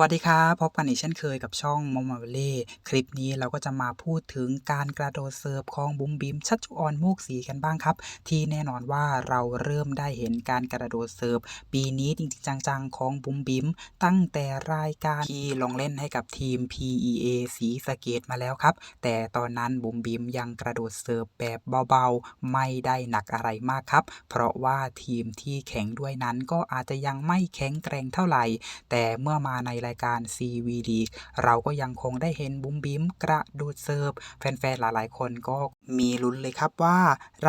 วัสดีครับ พบกันอีกเช่นเคยกับช่องมอมมาเล่คลิปนี้เราก็จะมาพูดถึงการกระโดดเสิร์ฟของบุ้มบิมชัชจุออนมูกสีกันบ้างครับ ที่แน่นอนว่าเราเริ่มได้เห็นการกระโดดเสิร์ฟปีนี้จริงๆจังๆ ของบุ้มบิมตั้งแต่รายการที่ลงเล่นให้กับทีม PEA สีสเกตมาแล้วครับ แต่ตอนนั้นบุ้มบิมยังกระโดดเสิร์ฟแบบเบาๆ ไม่ได้หนักอะไรมากครับ เพราะว่าทีมที่แข็งด้วยนั้นก็อาจจะยังไม่แข็งแกร่งเท่าไหร่ แต่เมื่อมาในรายการ CV League เราก็ยังคงได้เห็นบุ้มบิมกระโดดเสิร์ฟ แฟนๆ หลายๆ คนก็มีลุ้นเลยครับว่า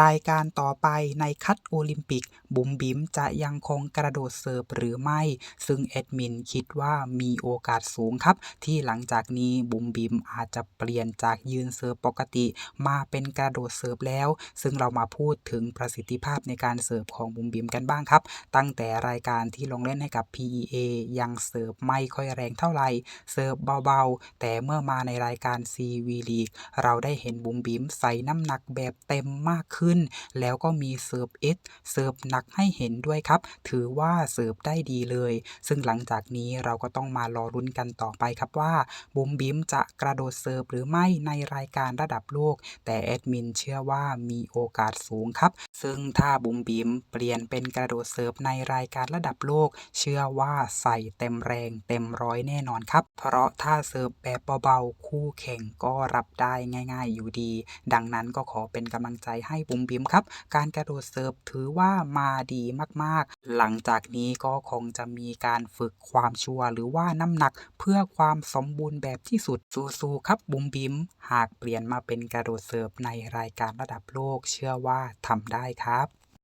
รายการต่อไปในคัดโอลิมปิก บุ้มบิมจะยังคงกระโดดเสิร์ฟหรือไม่ ซึ่งแอดมินคิดว่ามีโอกาสสูงครับ ที่หลังจากนี้บุ้มบิมอาจจะเปลี่ยนจากยืนเสิร์ฟปกติ มาเป็นกระโดดเสิร์ฟแล้ว ซึ่งเรามาพูดถึงประสิทธิภาพในการเสิร์ฟของบุ้มบิมกันบ้างครับ ตั้งแต่รายการที่ลงเล่นให้กับ PEA ยังเสิร์ฟไม่ค่อยแรงเท่าไหร่เสิร์ฟเบาๆ แต่เมื่อมาในรายการ CV League เราได้เห็นบุ้มบิ๋มใส่น้ำหนักแบบเต็มมากขึ้น แล้วก็มีเสิร์ฟเอสเสิร์ฟหนักให้เห็นด้วยครับ ถือว่าเสิร์ฟได้ดีเลย ซึ่งหลังจากนี้เราก็ต้องมารอรุ้นกันต่อไปครับว่า บุ้มบิ๋มจะกระโดดเสิร์ฟหรือไม่ในรายการระดับโลก แต่แอดมินเชื่อว่ามีโอกาสสูงครับ ซึ่งถ้าบุ้มบิ๋มเปลี่ยนเป็นกระโดดเสิร์ฟในรายการระดับโลก เชื่อว่าใส่เต็มแรงเต็มร้อยแน่นอนครับ เพราะถ้าเสิร์ฟแบบเบาๆ คู่แข่งก็รับได้ง่าย ๆ อยู่ดี ดังนั้นก็ขอเป็นกำลังใจให้บุ้มบิมครับ การกระโดดเสิร์ฟถือว่ามาดีมากๆ หลังจากนี้ก็คงจะมีการฝึกความชัวร์หรือว่าน้ำหนักเพื่อความสมบูรณ์แบบที่สุดสู้ๆครับบุ้มบิมหากเปลี่ยนมาเป็นกระโดดเสิร์ฟในรายการระดับโลก เชื่อว่าทำได้ครับ